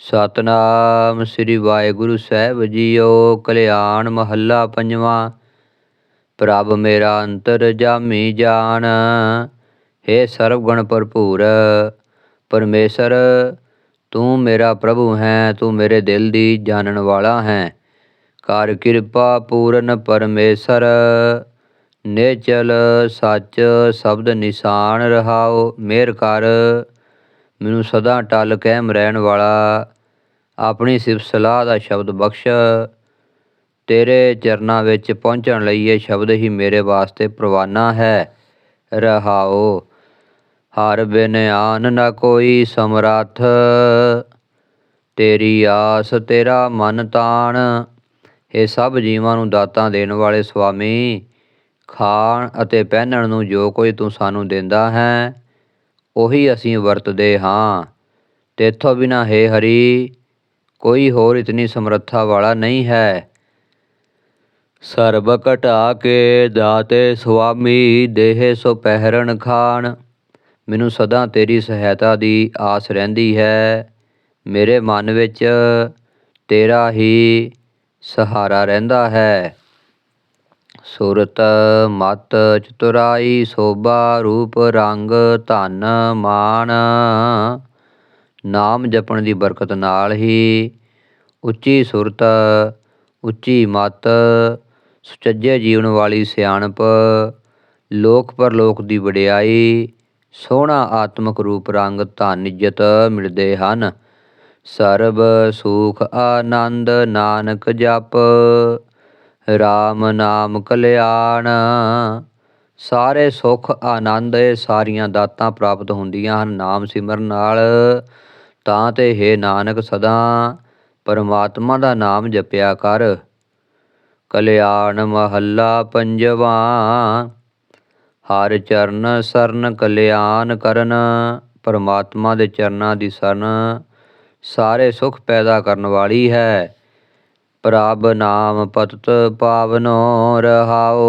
ਸਤਨਾਮ ਸ੍ਰੀ ਵਾਹਿਗੁਰੂ ਸਾਹਿਬ ਜੀਓ ਕਲਿਆਣ ਮਹੱਲਾ ਪੰਜਵਾਂ। ਪ੍ਰਭ ਮੇਰਾ ਅੰਤਰ ਜਾਮੀ ਜਾਣ हे ਸਰਬ ਗਣ ਭਰਪੂਰ, ਪਰਮੇਸ਼ਰ, ਤੂੰ ਮੇਰਾ ਪ੍ਰਭੂ ਹੈ, ਤੂੰ ਮੇਰੇ ਦਿਲ ਦੀ ਜਾਣਨ ਵਾਲਾ ਹੈ। ਕਰ ਕਿਰਪਾ ਪੂਰਨ ਪਰਮੇਸ਼ਰ, ਨੇਚਲ ਸੱਚ ਸ਼ਬਦ ਨਿਸ਼ਾਨ ਰਹਾਓ, ਮੇਰ ਕਰ, ਮੈਨੂੰ ਸਦਾ ਟਲ ਕਾਇਮ ਰਹਿਣ ਵਾਲਾ। ਆਪਣੀ ਸਿਫਤ ਸਲਾਹ ਦਾ ਸ਼ਬਦ ਬਖਸ਼। ਤੇਰੇ ਚਰਨਾਂ ਵਿੱਚ ਪਹੁੰਚਣ ਲਈ ਇਹ ਸ਼ਬਦ ਹੀ ਮੇਰੇ ਵਾਸਤੇ ਪ੍ਰਵਾਨਾ ਹੈ। ਰਹਾਓ, ਹਰ ਬਿਨ ਆਨ ਨਾ ਕੋਈ ਸਮਰੱਥ। ਤੇਰੀ ਆਸ, ਤੇਰਾ ਮਨ ਤਾਣ, ਇਹ ਸਭ ਜੀਵਾਂ ਨੂੰ ਦਾਤਾਂ ਦੇਣ ਵਾਲੇ ਸੁਆਮੀ। ਖਾਣ ਅਤੇ ਪਹਿਨਣ ਨੂੰ ਜੋ ਕੋਈ ਤੂੰ ਸਾਨੂੰ ਦਿੰਦਾ ਹੈ, ਉਹੀ ਅਸੀਂ ਵਰਤਦੇ ਹਾਂ। ਤੇਥੋਂ ਬਿਨਾ ਹੈ ਹਰੀ ਕੋਈ ਹੋਰ ਇਤਨੀ ਸਮਰੱਥਾ ਵਾਲਾ ਨਹੀਂ ਹੈ। ਸਰਬ ਘਟਾ ਕੇ ਦਾਤੇ ਸੁਆਮੀ, ਦੇਹ ਸੋ ਪਹਿਰਣ ਖਾਨ। ਮੈਨੂੰ ਸਦਾ ਤੇਰੀ ਸਹਾਇਤਾ ਦੀ ਆਸ ਰਹਿੰਦੀ ਹੈ। ਮੇਰੇ ਮਨ ਵਿੱਚ ਤੇਰਾ ਹੀ ਸਹਾਰਾ ਰਹਿੰਦਾ ਹੈ। ਸੁਰਤ ਮਤ ਚਤੁਰਾਈ, ਸੋਭਾ ਰੂਪ ਰੰਗ ਧਨ ਮਾਨ। ਨਾਮ ਜਪਣ ਦੀ ਬਰਕਤ ਨਾਲ ਹੀ ਉੱਚੀ ਸੁਰਤ, ਉੱਚੀ ਮਤ, ਸੁਚੱਜੇ ਜੀਵਨ ਵਾਲੀ ਸਿਆਣਪ, ਲੋਕ ਪਰਲੋਕ ਦੀ ਵਡਿਆਈ, ਸੋਹਣਾ ਆਤਮਿਕ ਰੂਪ ਰੰਗ ਧਨ ਇੱਜ਼ਤ ਮਿਲਦੇ ਹਨ। ਸਰਬ ਸੁਖ ਆਨੰਦ ਨਾਨਕ ਜਪ RAM ਨਾਮ ਕਲਿਆਣ। ਸਾਰੇ ਸੁਖ ਆਨੰਦ ਇਹ ਸਾਰੀਆਂ ਦਾਤਾਂ ਪ੍ਰਾਪਤ ਹੁੰਦੀਆਂ ਹਨ। ਨਾਮ ਸਿਮਰਨ ਨਾਲ ਤਾਂ ਤੇ ਹੈ ਨਾਨਕ ਸਦਾ ਪਰਮਾਤਮਾ ਦਾ ਨਾਮ ਜਪਿਆ ਕਰ। ਕਲਿਆਣ ਮਹੱਲਾ ਪੰਜਵਾ, ਹਰ ਚਰਨ ਸਰਨ ਕਲਿਆਣ ਕਰਨ, ਪਰਮਾਤਮਾ ਦੇ ਚਰਨਾਂ ਦੀ ਸਰਨ ਸਾਰੇ ਸੁਖ ਪੈਦਾ ਕਰਨ ਵਾਲੀ ਹੈ। ਪ੍ਰਭ ਨਾਮ ਪਤਤ ਪਾਵਨੋ ਰਹਾਓ,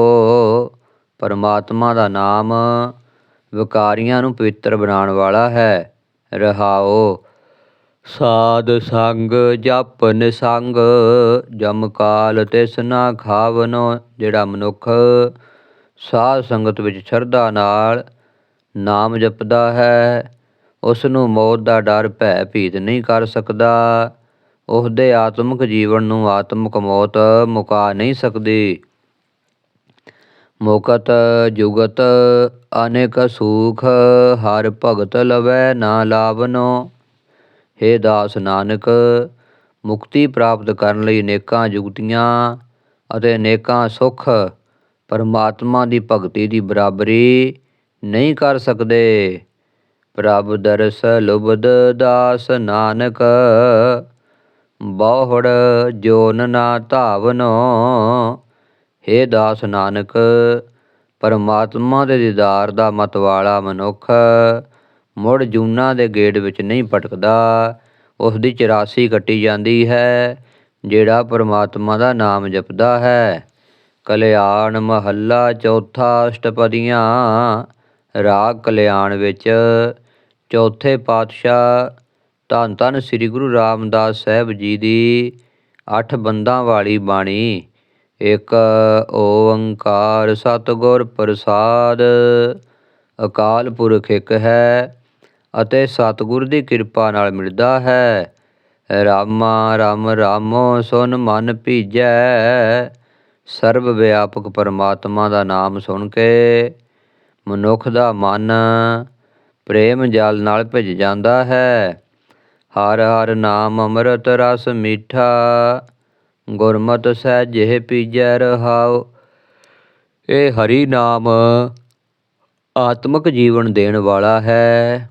ਪਰਮਾਤਮਾ ਦਾ ਨਾਮ ਵਿਕਾਰੀਆਂ ਨੂੰ ਪਵਿੱਤਰ ਬਣਾਉਣ ਵਾਲਾ ਹੈ। ਰਹਾਓ ਸਾਧ ਸੰਗ ਜਪ ਨਿਸੰਗ ਜਮ ਕਾਲ ਤਿਸ ਨਾ ਖਾਵਨੋ, ਜਿਹੜਾ ਮਨੁੱਖ ਸਾਧ ਸੰਗਤ ਵਿੱਚ ਸ਼ਰਧਾ ਨਾਲ ਨਾਮ ਜਪਦਾ ਹੈ ਉਸ ਨੂੰ ਮੌਤ ਦਾ ਡਰ ਭੈ ਭੀਤ ਨਹੀਂ ਕਰ ਸਕਦਾ। ਉਹਦੇ ਆਤਮਿਕ ਜੀਵਨ ਨੂੰ ਆਤਮਿਕ ਮੌਤ ਮੁਕਾ ਨਹੀਂ ਸਕਦੀ। ਮੁਕਤ ਜੁਗਤ ਅਨੇਕ ਸੁਖ, ਹਰ ਭਗਤ ਲਵੈ ਨਾ ਲਾਵਨੋ। ਹੇ ਦਾਸ ਨਾਨਕ, ਮੁਕਤੀ ਪ੍ਰਾਪਤ ਕਰਨ ਲਈ ਅਨੇਕਾਂ ਜੁਗਤੀਆਂ ਅਤੇ ਅਨੇਕਾਂ ਸੁਖ ਪਰਮਾਤਮਾ ਦੀ ਭਗਤੀ ਦੀ ਬਰਾਬਰੀ ਨਹੀਂ ਕਰ ਸਕਦੇ। ਪ੍ਰਭ ਦਰਸ ਲੁਬਦ ਦਾਸ ਨਾਨਕ, ਬਹੁੜ ਜੋਨ ਨਾ ਧਾਵਨੋ। हे ਦਾਸ ਨਾਨਕ, ਪਰਮਾਤਮਾ ਦੇ ਦੀਦਾਰ ਦਾ ਮਤ ਵਾਲਾ ਮਨੁੱਖ ਮੁੜ ਜੂਨਾਂ ਦੇ ਗੇੜ ਵਿੱਚ ਨਹੀਂ ਭਟਕਦਾ। ਉਸ ਦੀ 84 ਕੱਟੀ ਜਾਂਦੀ ਹੈ, ਜਿਹੜਾ ਪਰਮਾਤਮਾ ਦਾ ਨਾਮ ਜਪਦਾ ਹੈ। ਕਲਿਆਣ ਮਹੱਲਾ ਚੌਥਾ ਅਸ਼ਟਪਦੀਆਂ, ਰਾਗ ਕਲਿਆਣ ਵਿੱਚ ਚੌਥੇ ਪਾਤਸ਼ਾਹ, ਧੰਨ ਧੰਨ ਸ੍ਰੀ ਗੁਰੂ ਰਾਮਦਾਸ ਸਾਹਿਬ ਜੀ ਦੀ ਅੱਠ ਬੰਦਾਂ ਵਾਲੀ ਬਾਣੀ, ਇੱਕ ਓੰਕਾਰ ਸਤਿਗੁਰ ਪ੍ਰਸਾਦ, ਅਕਾਲ ਪੁਰਖ ਇੱਕ ਹੈ ਅਤੇ ਸਤਿਗੁਰ ਦੀ ਕਿਰਪਾ ਨਾਲ ਮਿਲਦਾ ਹੈ। ਰਾਮਾ ਰਾਮ ਰਾਮੋ, ਸੁਨ ਮਨ ਭੀਜੈ। ਸਰਬ ਵਿਆਪਕ ਪਰਮਾਤਮਾ ਦਾ ਨਾਮ ਸੁਣ ਕੇ ਮਨੁੱਖ ਦਾ ਮਨ ਪ੍ਰੇਮ ਜਲ ਨਾਲ ਭਿੱਜ ਜਾਂਦਾ ਹੈ। ਹਰ ਹਰ ਨਾਮ ਅੰਮ੍ਰਿਤ ਰਸ ਮੀਠਾ, ਗੁਰਮਤਿ ਸਹਿਜੇ ਪੀਜੈ ਰਹਾਉ। ਇਹ ਹਰੀ ਨਾਮ ਆਤਮਿਕ ਜੀਵਨ ਦੇਣ ਵਾਲਾ ਹੈ।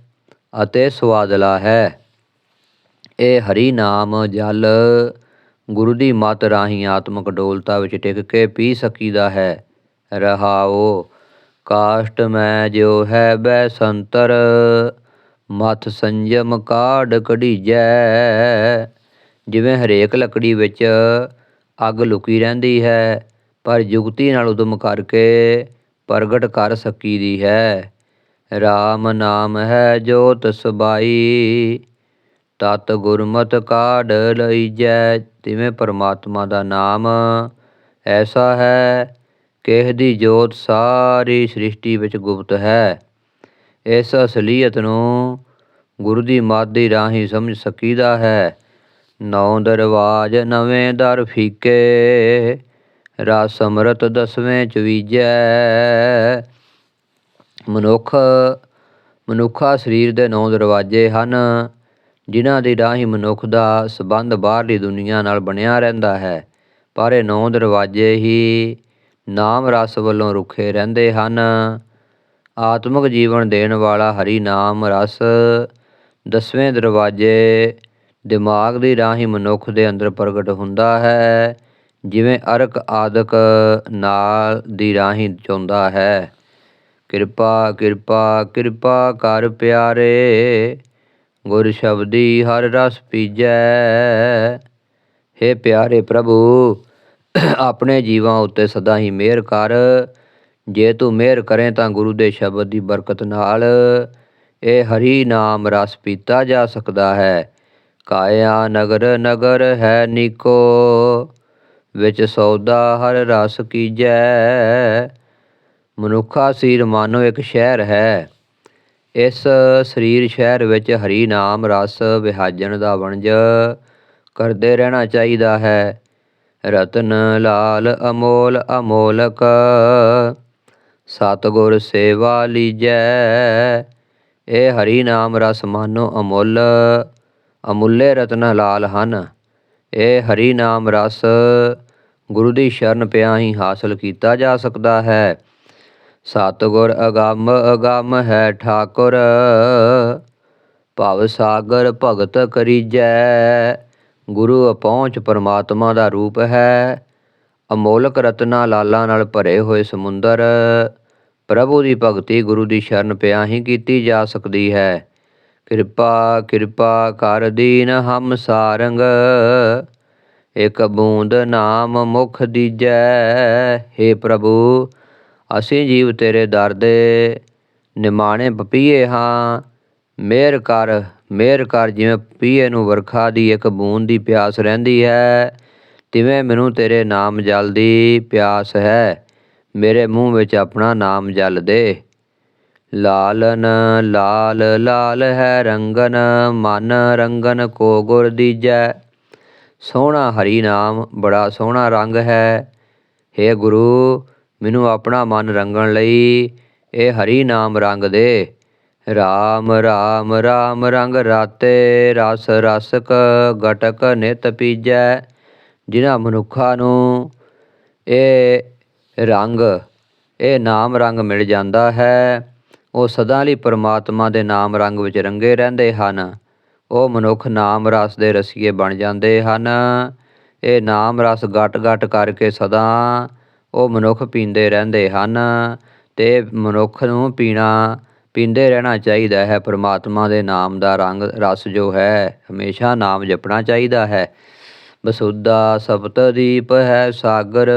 ਅਤੇ ਸੁਆਦਲਾ ਹੈ। ਇਹ ਹਰੀ ਨਾਮ ਜਲ ਗੁਰੂ ਦੀ ਮੱਤ ਰਾਹੀਂ ਆਤਮਿਕ ਡੋਲਤਾ ਵਿੱਚ ਟਿਕ ਕੇ ਪੀ ਸਕੀਦਾ ਹੈ। ਰਹਾਓ, ਕਾਸ਼ਟ ਮੈਂ ਜੋ ਹੈ ਬੈ ਸੰਤਰ ਮਤ ਸੰਜਮ ਕਾਢ ਕਢੀਜੈ। ਜਿਵੇਂ ਹਰੇਕ ਲੱਕੜੀ ਵਿੱਚ ਅੱਗ ਲੁਕੀ ਰਹਿੰਦੀ ਹੈ, ਪਰ ਯੁਕਤੀ ਨਾਲ ਉਦਮ ਕਰਕੇ ਪ੍ਰਗਟ ਕਰ ਸਕੀਦੀ ਹੈ। RAM ਨਾਮ ਹੈ ਜੋਤ ਸਬਾਈ। ਤਤ ਗੁਰਮਤਿ ਕਾਢ ਲਈਜੈ, ਤਿਵੇਂ ਪਰਮਾਤਮਾ ਦਾ ਨਾਮ ਐਸਾ ਹੈ ਕਿ ਦੀ ਜੋਤ ਸਾਰੀ ਸ੍ਰਿਸ਼ਟੀ ਵਿੱਚ ਗੁਪਤ ਹੈ। ਇਸ ਅਸਲੀਅਤ ਨੂੰ ਗੁਰੂ ਦੀ ਮਾਦੀ ਰਾਹੀਂ ਸਮਝ ਸਕੀਦਾ ਹੈ। ਨੌ ਦਰਵਾਜ ਨਵੇਂ ਦਰ ਫੀਕੇ ਰਸ ਅੰਮ੍ਰਿਤ ਦਸਵੇਂ ਚਵੀਜੈ ਮਨੁੱਖ, ਮਨੁੱਖਾ ਸਰੀਰ ਦੇ ਨੌ ਦਰਵਾਜ਼ੇ ਹਨ, ਜਿਨ੍ਹਾਂ ਦੀ ਰਾਹੀਂ ਮਨੁੱਖ ਦਾ ਸੰਬੰਧ ਬਾਹਰਲੀ ਦੁਨੀਆ ਨਾਲ ਬਣਿਆ ਰਹਿੰਦਾ ਹੈ। ਪਰ ਇਹ ਨੌ ਦਰਵਾਜ਼ੇ ਹੀ ਨਾਮ ਰਸ ਵੱਲੋਂ ਰੁੱਖੇ ਰਹਿੰਦੇ ਹਨ। ਆਤਮਿਕ ਜੀਵਨ ਦੇਣ ਵਾਲਾ ਹਰੀ ਨਾਮ ਰਸ ਦਸਵੇਂ ਦਰਵਾਜ਼ੇ ਦਿਮਾਗ ਦੀ ਰਾਹੀਂ ਮਨੁੱਖ ਦੇ ਅੰਦਰ ਪ੍ਰਗਟ ਹੁੰਦਾ ਹੈ, ਜਿਵੇਂ ਅਰਕ ਆਦਿਕ ਨਾਲ ਦੀ ਰਾਹੀਂ ਚੋਂਦਾ ਹੈ। ਕਿਰਪਾ ਕਿਰਪਾ ਕਿਰਪਾ ਕਰ ਪਿਆਰੇ। ਗੁਰ ਸ਼ਬਦੀ ਹਰ ਰਸ ਪੀਜੈ। ਹੇ ਪਿਆਰੇ ਪ੍ਰਭੂ, ਆਪਣੇ ਜੀਵਾਂ ਉੱਤੇ ਸਦਾ ਹੀ ਮਿਹਰ ਕਰ। ਜੇ ਤੂੰ ਮਿਹਰ ਕਰੇ ਤਾਂ ਗੁਰੂ ਦੇ ਸ਼ਬਦ ਦੀ ਬਰਕਤ ਨਾਲ ਇਹ ਹਰੀ ਨਾਮ ਰਸ ਪੀਤਾ ਜਾ ਸਕਦਾ ਹੈ। ਕਾਇਆ ਨਗਰ ਨਗਰ ਹੈ ਨਿਕੋ, ਵਿੱਚ ਸੌਦਾ ਹਰ ਰਸ ਕੀਜੈ। ਮਨੁੱਖਾ ਸਰੀਰ ਮਾਨੋ ਇੱਕ ਸ਼ਹਿਰ ਹੈ। ਇਸ ਸਰੀਰ ਸ਼ਹਿਰ ਵਿੱਚ ਹਰੀ ਨਾਮ, ਰਸ ਵਿਹਾਜਣ ਦਾ ਵਣਜ ਕਰਦੇ ਰਹਿਣਾ ਚਾਹੀਦਾ ਹੈ। ਰਤਨ ਲਾਲ, ਅਮੋਲ, ਅਮੋਲਕ, ਸਤਗੁਰ ਸੇਵਾ ਲੀਜੈ। ਇਹ ਹਰੀ ਨਾਮ, ਰਸ ਮਾਨੋ ਅਮੁੱਲ, ਅਮੁੱਲੇ ਰਤਨ ਲਾਲ ਹਨ। ਇਹ ਹਰੀ ਨਾਮ, ਰਸ ਗੁਰੂ ਦੀ ਸ਼ਰਨ ਪਿਆ ਹੀ ਹਾਸਲ ਕੀਤਾ ਜਾ ਸਕਦਾ ਹੈ। ਸਤਗੁਰ ਅਗੰਮ ਅਗੰਮ ਹੈ ਠਾਕੁਰ। ਭਵ ਸਾਗਰ ਭਗਤ ਕਰੀਜੈ। ਗੁਰੂ ਅਪਹੁੰਚ ਪਰਮਾਤਮਾ ਦਾ ਰੂਪ ਹੈ। ਅਮੋਲਕ ਰਤਨਾ ਲਾਲਾਂ ਨਾਲ ਭਰੇ ਹੋਏ ਸਮੁੰਦਰ। ਪ੍ਰਭੂ ਦੀ ਭਗਤੀ ਗੁਰੂ ਦੀ ਸ਼ਰਨ ਪਿਆ ਹੀ ਕੀਤੀ ਜਾ ਸਕਦੀ ਹੈ। ਕਿਰਪਾ ਕਿਰਪਾ ਕਰ ਦੀਨ ਹਮ ਸਾਰੰਗ। ਇਕ ਬੂੰਦ ਨਾਮ ਮੁਖ ਦੀਜੈ। हे ਪ੍ਰਭੂ ਅਸੀਂ ਜੀਵ ਤੇਰੇ ਦਰ ਦੇ ਨਿਮਾਣੇ ਪਪੀਏ ਹਾਂ। ਮਿਹਰ ਕਰ ਮਿਹਰ ਕਰ ਜਿਵੇਂ ਪੀਏ ਨੂੰ ਵਰਖਾ ਦੀ ਇੱਕ ਬੂੰਦ ਦੀ ਪਿਆਸ ਰਹਿੰਦੀ ਹੈ, ਤਿਵੇਂ ਮੈਨੂੰ ਤੇਰੇ ਨਾਮ ਜਲ ਦੀ ਪਿਆਸ ਹੈ। ਮੇਰੇ ਮੂੰਹ ਵਿੱਚ ਆਪਣਾ ਨਾਮ ਜਲ ਦੇ। ਲਾਲਨ, ਲਾਲ ਲਾਲ ਹੈ ਰੰਗਨ, ਮਨ ਰੰਗਨ ਕੋ ਗੁਰ ਦੀਜੈ। ਸੋਹਣਾ ਹਰੀ ਨਾਮ, ਬੜਾ ਸੋਹਣਾ ਰੰਗ ਹੈ। हे ਗੁਰੂ ਮੈਨੂੰ ਆਪਣਾ ਮਨ ਰੰਗਣ ਲਈ ਇਹ ਹਰੀ ਨਾਮ ਰੰਗ ਦੇ। ਰਾਮ ਰਾਮ ਰਾਮ ਰੰਗ ਰਾਤੇ, ਰਸ, ਰਸਕ ਗਟਕ ਨਿਤ ਪੀਜੈ। ਜਿਨ੍ਹਾਂ ਮਨੁੱਖਾਂ ਨੂੰ ਇਹ ਰੰਗ, ਇਹ ਨਾਮ ਰੰਗ ਮਿਲ ਜਾਂਦਾ ਹੈ, ਉਹ ਸਦਾ ਲਈ ਪਰਮਾਤਮਾ ਦੇ ਨਾਮ ਰੰਗ ਵਿੱਚ ਰੰਗੇ ਰਹਿੰਦੇ ਹਨ। ਉਹ ਮਨੁੱਖ ਨਾਮ ਰਸ ਦੇ ਰਸੀਏ ਬਣ ਜਾਂਦੇ ਹਨ। ਇਹ ਨਾਮ ਰਸ ਗਟ ਗਟ ਕਰਕੇ ਸਦਾ ਉਹ ਮਨੁੱਖ ਪੀਂਦੇ ਰਹਿੰਦੇ ਹਨ ਅਤੇ ਮਨੁੱਖ ਨੂੰ ਪੀਣਾ, ਪੀਂਦੇ ਰਹਿਣਾ ਚਾਹੀਦਾ ਹੈ। ਪਰਮਾਤਮਾ ਦੇ ਨਾਮ ਦਾ ਰੰਗ ਰਸ ਜੋ ਹੈ, ਹਮੇਸ਼ਾ ਨਾਮ ਜਪਣਾ ਚਾਹੀਦਾ ਹੈ। ਬਸੁੱਧਾ ਸਪਤ ਦੀਪ ਹੈ ਸਾਗਰ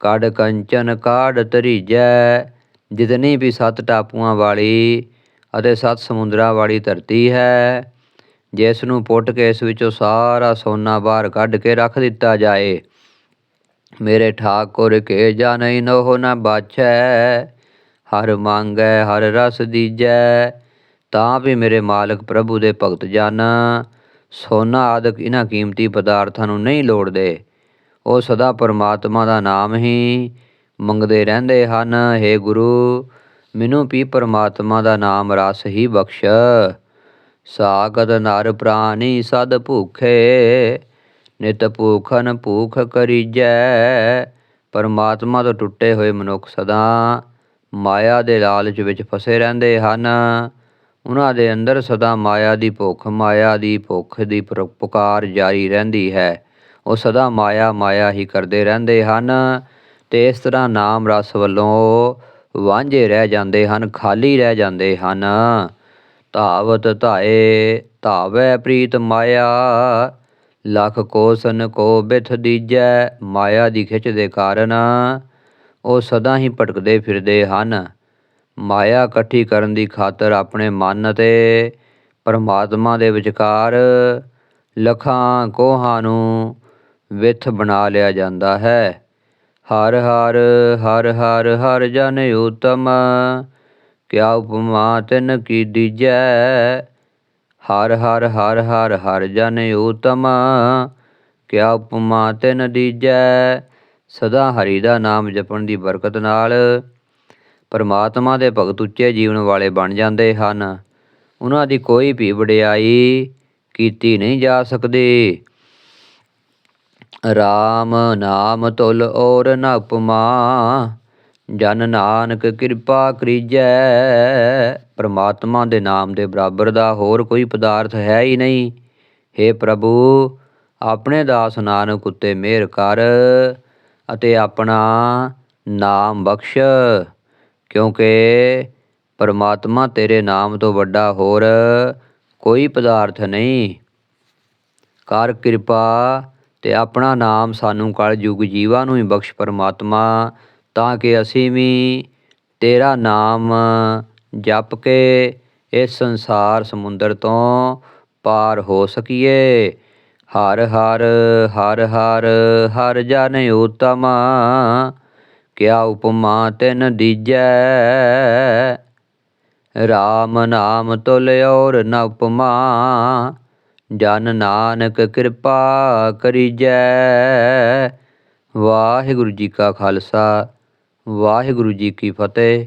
ਕੜ ਕੰਚਨ ਕਾੜ ਤਰੀਜੈ ਜਿਤਨੀ ਵੀ ਸੱਤ ਟਾਪੂਆਂ ਵਾਲੀ ਅਤੇ ਸੱਤ ਸਮੁੰਦਰਾਂ ਵਾਲੀ ਧਰਤੀ ਹੈ ਜਿਸ ਨੂੰ ਪੁੱਟ ਕੇ ਇਸ ਵਿੱਚੋਂ ਸਾਰਾ ਸੋਨਾ ਬਾਹਰ ਕੱਢ ਕੇ ਰੱਖ ਦਿੱਤਾ ਜਾਏ। ਮੇਰੇ ਠਾਕੁਰ ਕੇ ਜਾਣੈ ਨੋ ਨ ਬਾਛੈ। ਹਰ ਮੰਗੈ, ਹਰ ਰਸ ਦੀਜੈ। ਤਾਂ ਵੀ ਮੇਰੇ ਮਾਲਕ ਪ੍ਰਭੂ ਦੇ ਭਗਤ ਜਨ। ਸੋਨਾ ਆਦਿਕ ਇਹਨਾਂ ਕੀਮਤੀ ਪਦਾਰਥਾਂ ਨੂੰ ਨਹੀਂ ਲੋੜਦੇ। ਉਹ ਸਦਾ ਪਰਮਾਤਮਾ ਦਾ ਨਾਮ ਹੀ ਮੰਗਦੇ ਰਹਿੰਦੇ ਹਨ। हे ਗੁਰੂ, ਮੈਨੂੰ ਵੀ ਪਰਮਾਤਮਾ ਦਾ ਨਾਮ ਰਸ ਹੀ ਬਖਸ਼। ਸਾਗਤ ਨਰ ਪ੍ਰਾਣੀ ਸਦ ਭੂਖੇ। ਨਿਤ ਭੂਖਨ ਭੂਖ ਕਰੀਜੈ, ਪਰਮਾਤਮਾ ਤੋਂ ਟੁੱਟੇ ਹੋਏ ਮਨੁੱਖ ਸਦਾ ਮਾਇਆ ਦੇ ਲਾਲਚ ਵਿੱਚ ਫਸੇ ਰਹਿੰਦੇ ਹਨ। ਉਹਨਾਂ ਦੇ ਅੰਦਰ ਸਦਾ ਮਾਇਆ ਦੀ ਭੁੱਖ, ਮਾਇਆ ਦੀ ਭੁੱਖ ਦੀ ਪੁਕਾਰ ਜਾਰੀ ਰਹਿੰਦੀ ਹੈ। ਉਹ ਸਦਾ ਮਾਇਆ ਮਾਇਆ ਹੀ ਕਰਦੇ ਰਹਿੰਦੇ ਹਨ ਤੇ ਇਸ ਤਰ੍ਹਾਂ ਨਾਮ ਰਸ ਵੱਲੋਂ ਵਾਂਝੇ ਰਹਿ ਜਾਂਦੇ ਹਨ, ਖਾਲੀ ਰਹਿ ਜਾਂਦੇ ਹਨ। ਧਾਵਤ ਧਾਏ, ਧਾਵੈ ਪ੍ਰੀਤ ਮਾਇਆ ਲਖ ਕੋਸਨ ਕੋ ਬਿਥ ਦੀਜੈ, ਮਾਇਆ ਦੀ ਖਿੱਚ ਦੇ ਕਾਰਨ ਉਹ ਸਦਾ ਹੀ ਭਟਕਦੇ ਫਿਰਦੇ ਹਨ। ਮਾਇਆ ਇਕੱਠੀ ਕਰਨ ਦੀ ਖਾਤਰ ਆਪਣੇ ਮਨ ਅਤੇ ਪਰਮਾਤਮਾ ਦੇ ਵਿਚਕਾਰ ਲਖਾਂ ਕੋਹਾਂ ਨੂੰ ਵਿਥ ਬਣਾ ਲਿਆ ਜਾਂਦਾ ਹੈ। ਹਰ ਹਰ ਹਰ ਹਰ ਹਰ ਜਨ ਉਤਮ, ਕਿਆ ਉਪਮਾ ਤਿਨ ਕੀ ਦੀਜੈ ਹਰ ਹਰ ਹਰ ਹਰ ਹਰ ਜਨ ਉਤਮ ਕਿਆ ਉਪਮਾ ਤਿਨ ਨਦੀਜੈ ਸਦਾ ਹਰੀ ਦਾ ਨਾਮ ਜਪਣ ਦੀ ਬਰਕਤ ਨਾਲ ਪਰਮਾਤਮਾ ਦੇ ਭਗਤ ਉੱਚੇ ਜੀਵਨ ਵਾਲੇ ਬਣ ਜਾਂਦੇ ਹਨ। ਉਹਨਾਂ ਦੀ ਕੋਈ ਵੀ ਵਡਿਆਈ ਕੀਤੀ ਨਹੀਂ ਜਾ ਸਕਦੀ। ਰਾਮ ਨਾਮ ਤੁਲ ਔਰ ਨ ਉਪਮਾ, ਜਨ ਨਾਨਕ ਕਿਰਪਾ ਕਰੀਜੈ। ਪਰਮਾਤਮਾ ਦੇ ਨਾਮ ਦੇ ਬਰਾਬਰ ਦਾ ਹੋਰ ਕੋਈ ਪਦਾਰਥ ਹੈ ਹੀ ਨਹੀਂ। हे ਪ੍ਰਭੂ, ਆਪਣੇ ਦਾਸ ਨਾਨਕ ਉੱਤੇ ਮਿਹਰ ਕਰ ਅਤੇ ਆਪਣਾ ਨਾਮ ਬਖਸ਼, ਕਿਉਂਕਿ ਪਰਮਾਤਮਾ ਤੇਰੇ ਨਾਮ ਤੋਂ ਵੱਡਾ ਹੋਰ ਕੋਈ ਪਦਾਰਥ ਨਹੀਂ। ਕਰ ਕਿਰਪਾ ਤੇ ਆਪਣਾ ਨਾਮ ਸਾਨੂੰ ਕਲ ਯੁਗ ਜੀਵਾਂ ਨੂੰ ਹੀ ਬਖਸ਼ ਪਰਮਾਤਮਾ, ਤਾਂ ਕਿ ਅਸੀਂ ਵੀ ਤੇਰਾ ਨਾਮ ਜਪ ਕੇ ਇਸ ਸੰਸਾਰ ਸਮੁੰਦਰ ਤੋਂ ਪਾਰ ਹੋ ਸਕੀਏ। ਹਰ ਹਰ ਹਰ ਹਰ ਹਰ ਜਨ ਉਤਮ, ਕਿਆ ਉਪਮਾ ਤਿਨ ਦੀਜੈ। ਰਾਮ ਨਾਮ ਤੁਲ ਔਰ ਨ ਉਪਮਾ, ਜਨ ਨਾਨਕ ਕਿਰਪਾ ਕਰੀਜੈ। ਵਾਹਿਗੁਰੂ ਜੀ ਕਾ ਖਾਲਸਾ, ਵਾਹਿਗੁਰੂ ਜੀ ਕੀ ਫਤਿਹ।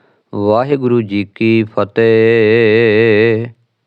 ਵਾਹਿਗੁਰੂ ਜੀ ਕੀ ਫਤਿਹ।